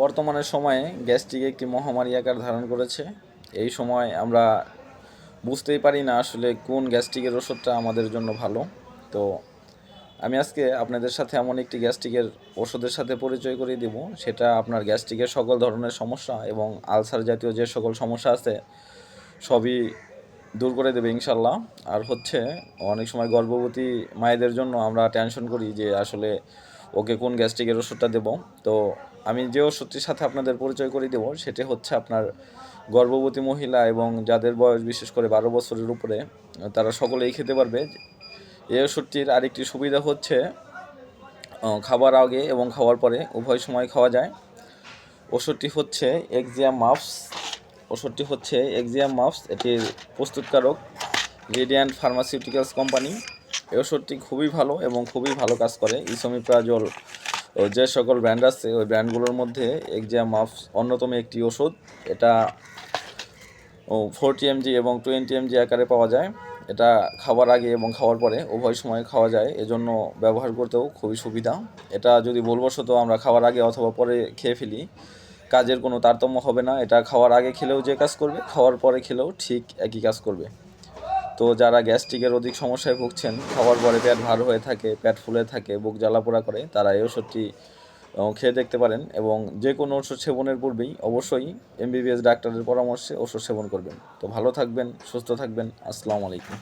বর্তমানে সময়ে গ্যাস্ট্রিক একটি মহামারী আকার ধারণ করেছে। এই সময় আমরা বুঝতেই পারি না আসলে কোন গ্যাস্ট্রিকের ওষুধটা আমাদের জন্য ভালো। তো আমি আজকে আপনাদের সাথে এমন একটি গ্যাস্ট্রিকের ওষুধের সাথে পরিচয় করিয়ে দেব। সেটা আপনার গ্যাস্ট্রিকের সকল ধরনের সমস্যা এবং আলসার জাতীয় যে সকল সমস্যা আছে, সবই দূর করে দেবে ইনশাল্লাহ আর হচ্ছে অনেক সময় গর্ভবতী মায়েদের জন্য আমরা টেনশন করি যে আসলে ওকে কোন গ্যাস্ট্রিকের ওষুধটা দেব? তো আমি যে ওষুধটির সাথে আপনাদের পরিচয় করে দেব, সেটি হচ্ছে আপনার গর্ভবতী মহিলা এবং যাদের বয়স বিশেষ করে বারো বছরের উপরে, তারা সকলেই খেতে পারবে। এই ওষুধটির আরেকটি সুবিধা হচ্ছে খাবার আগে এবং খাওয়ার পরে উভয় সময় খাওয়া যায়। ওষুধটি হচ্ছে এক্সিয়াম মাফস ওষুধটি হচ্ছে এক্সিয়াম মাফস এটির প্রস্তুতকারক রেডিয়ান্ট ফার্মাসিউটিক্যালস কোম্পানি এই ওষুধটি খুবই ভালো এবং খুবই ভালো কাজ করে। ইসোমিপ্রাজল যে সকল ব্র্যান্ড আছে, ওই ব্র্যান্ডগুলোর মধ্যে এক্সিয়াম মাফস অন্যতম একটি ওষুধ। এটা ফোরটি এমজি এবং টোয়েন্টি এমজি আকারে পাওয়া যায়। এটা খাওয়ার আগে এবং খাওয়ার পরে উভয় সময় খাওয়া যায়। এজন্য ব্যবহার করতেও খুবই সুবিধা। এটা যদি ভুলবশত আমরা খাওয়ার আগে অথবা পরে খেয়ে ফেলি, কাজের কোনো তারতম্য হবে না। এটা খাওয়ার আগে খেলেও যে কাজ করবে, খাওয়ার পরে খেলেও ঠিক একই কাজ করবে। তো যারা গ্যাস্ট্রিকের অধিক সমস্যায় ভুগছেন খাওয়ার পরে পেট ভার হয়ে থাকে, পেট ফুলে থাকে, বুক জ্বালাপোড়া করে, তারা এই ওষুধটি খেয়ে দেখতে পারেন এবং যে কোনো ওষুধ সেবনের পূর্বেই অবশ্যই এমবিবিএস ডাক্তারের পরামর্শে ওষুধ সেবন করবেন। তো ভালো থাকবেন, সুস্থ থাকবেন, আসসালামু আলাইকুম।